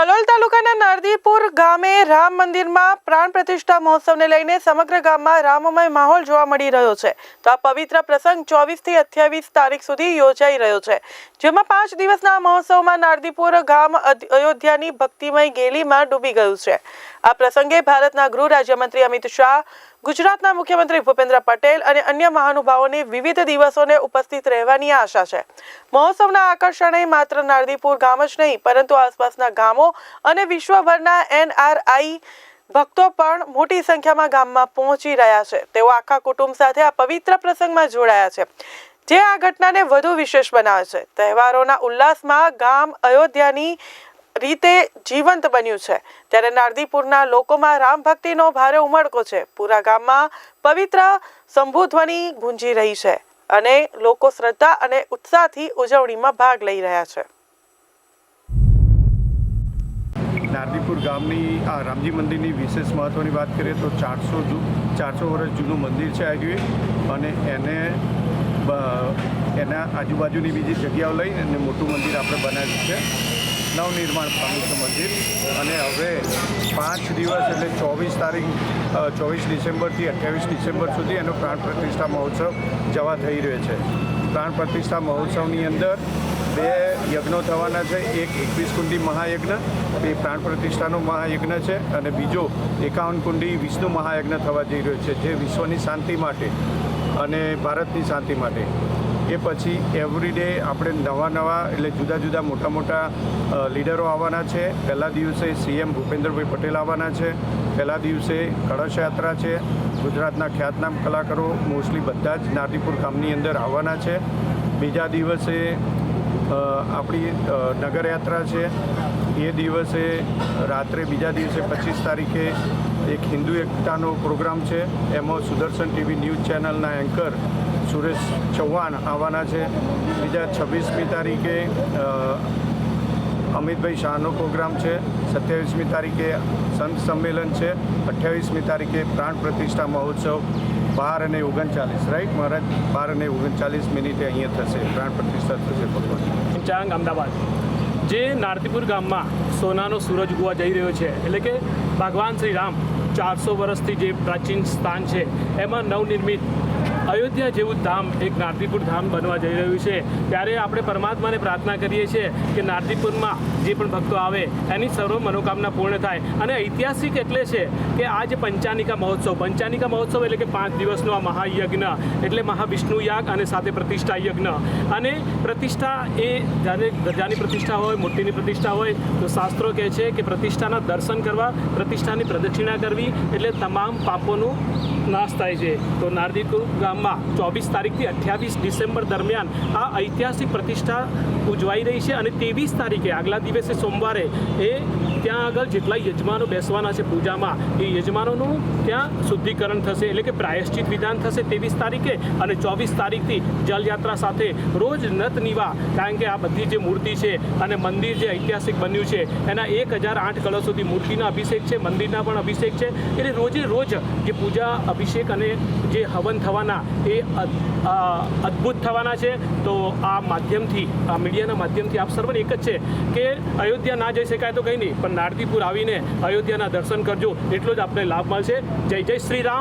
કલોલ તાલુકાના નારદીપુર ગામે રામ મંદિરમાં પ્રાણ પ્રતિષ્ઠા મહોત્સવને લઈને સમગ્ર ગામમાં રામમય માહોલ જોવા મળી રહ્યો છે. તો આ પવિત્ર પ્રસંગ ચોવીસથી અઠ્યાવીસ તારીખ સુધી યોજાઈ રહ્યો છે. જેમાં પાંચ દિવસના મહોત્સવમાં નારદીપુર ગામ અયોધ્યાની ભક્તિમય ગેલીમાં ડૂબી ગયું છે. આ પ્રસંગે ભારતના ગૃહ રાજ્યમંત્રી અમિત શાહ ગુજરાતના મુખ્યમંત્રી ભૂપેન્દ્ર પટેલ અને અન્ય મહાનુભાવોની વિવિધ દિવસોને ઉપસ્થિત રહેવાની આશા છે. મહોત્સવના આકર્ષણે માત્ર નારદીપુર ગામ જ નહીં, પરંતુ આસપાસના ગામો અને વિશ્વભરના એનઆરઆઈ ભક્તો પણ મોટી સંખ્યામાં ગામમાં પહોંચી રહ્યા છે. તેઓ આખા કુટુંબ સાથે આ પવિત્ર પ્રસંગમાં જોડાયા છે, જે આ ઘટનાને વધુ વિશેષ બનાવે છે. તહેવારોના ઉલ્લાસમાં ગામ અયોધ્યાની રીતે જીવંત બન્યું છે. ત્યારે નારદીપુરના લોકોમાં રામ ભક્તિનો ભારે ઉમળકો છે. પૂરા ગામમાં પવિત્ર સંભુધ્વનિ ગુંજી રહી છે અને લોકો શ્રદ્ધા અને ઉત્સાહથી ઉજવણીમાં ભાગ લઈ રહ્યા છે. નારદીપુર ગામની આ રામજી મંદિરની વિશેષ મહત્ત્વની વાત કરીએ તો ચારસો ચારસો વર્ષ જૂનું મંદિર છે આ અને એને એના આજુબાજુની બીજી જગ્યાઓ લઈ અને મોટું મંદિર આપણે બનાવ્યું છે. નવનિર્માણ પામ્યું છે મંદિર. અને હવે પાંચ દિવસ એટલે ચોવીસ તારીખ ચોવીસ ડિસેમ્બરથી અઠ્યાવીસ ડિસેમ્બર સુધી એનો પ્રાણ પ્રતિષ્ઠા મહોત્સવ જવા થઈ રહ્યો છે. પ્રાણ પ્રતિષ્ઠા મહોત્સવની અંદર બે યજ્ઞો થવાના છે. એક એકવીસ કુંડી મહાયજ્ઞ એ પ્રાણ પ્રતિષ્ઠાનો મહાયજ્ઞ છે અને બીજો એકાવન કુંડી વિષ્ણુ મહાયજ્ઞ થવા જઈ રહ્યો છે, જે વિશ્વની શાંતિ માટે અને ભારતની શાંતિ માટે. એ પછી એવરી ડે આપણે નવા નવા એટલે જુદા જુદા મોટા મોટા લીડરો આવવાના છે. પહેલા દિવસે સીએમ ભૂપેન્દ્રભાઈ પટેલ આવવાના છે. પહેલા દિવસે કળશ યાત્રા છે. ગુજરાતના ખ્યાતનામ કલાકારો મોસ્ટલી બધા જ નારદીપુર ગામની અંદર આવવાના છે. બીજા દિવસે આપણી નગરયાત્રા છે, એ દિવસે રાત્રે બીજા દિવસે પચીસ તારીખે એક હિન્દુ એકતાનો પ્રોગ્રામ છે, એમાં સુદર્શન ટીવી ન્યૂઝ ચેનલના એન્કર સુરેશ ચૌહાણ આવવાના છે. બીજા છવ્વીસમી તારીખે અમિતભાઈ શાહનો પ્રોગ્રામ છે, સત્યાવીસમી તારીખે સંત સંમેલન છે, અઠ્યાવીસમી તારીખે પ્રાણ પ્રતિષ્ઠા મહોત્સવ બાર અને ઓગણચાલીસ રાઈટ મહારાજ? બાર અને ઓગણચાલીસ મિનિટે અહીંયા થશે, પ્રાણ પ્રતિષ્ઠા થશે ભગવાન. ચાંગ, અમદાવાદ. જે નારતીપુર ગામમાં સોનાનો સૂરજ ઉગવા જઈ રહ્યો છે, એટલે કે ભગવાન શ્રી રામ ચારસો વર્ષથી જે પ્રાચીન સ્થાન છે, એમાં નવનિર્મિત અયોધ્યા જેવું ધામ એક નારદીપુર ધામ બનવા જઈ રહ્યું છે. ત્યારે આપણે પરમાત્માને પ્રાર્થના કરીએ છીએ કે નારદીપુરમાં જે પણ ભક્તો આવે, એની સર્વ મનોકામના પૂર્ણ થાય. અને ઐતિહાસિક એટલે છે કે આ જે પંચાનિકા મહોત્સવ પંચાનિકા મહોત્સવ એટલે કે પાંચ દિવસનો આ મહાયજ્ઞ, એટલે મહાવિષ્ણુ યાગ અને સાથે પ્રતિષ્ઠા યજ્ઞ. અને પ્રતિષ્ઠા એ જ્યારે ગજાની પ્રતિષ્ઠા હોય, મૂર્તિની પ્રતિષ્ઠા હોય, તો શાસ્ત્રો કહે છે કે પ્રતિષ્ઠાના દર્શન કરવા, પ્રતિષ્ઠાની પ્રદક્ષિણા કરવી, એટલે તમામ પાપોનું નાશ થાય છે. તો નારદીપુર ગામમાં ચોવીસ તારીખથી અઠ્યાવીસ ડિસેમ્બર દરમિયાન આ ઐતિહાસિક પ્રતિષ્ઠા ઉજવાઈ રહી છે અને ત્રેવીસ તારીખે, આગલા દિવસે સોમવારે, એ ત્યાં આગળ જેટલા યજમાનો બેસવાના છે પૂજામાં, એ યજમાનોનું ત્યાં શુદ્ધિકરણ થશે, એટલે કે પ્રાયશ્ચિત વિધાન થશે ત્રેવીસ તારીખે અને ચોવીસ તારીખથી જલયાત્રા સાથે રોજ નત નિવા કારણ કે આ બધી જે મૂર્તિ છે અને મંદિર જે ઐતિહાસિક બન્યું છે, એના એક હજાર આઠ કળશોથી મૂર્તિના અભિષેક છે, મંદિરના પણ અભિષેક છે, એટલે રોજે રોજ જે પૂજા, અભિષેક અને જે હવન થવાના એ અદ્ભુત થવાના છે. તો આ માધ્યમથી, આ મીડિયાના માધ્યમથી આપ સર્વને એક જ છે કે અયોધ્યા ના જઈ શકાય તો કંઈ નહીં, પણ નારદીપુર આવીને અયોધ્યાના દર્શન કરજો. એટલો જ આપને લાભ મળશે. જય જય શ્રી રામ.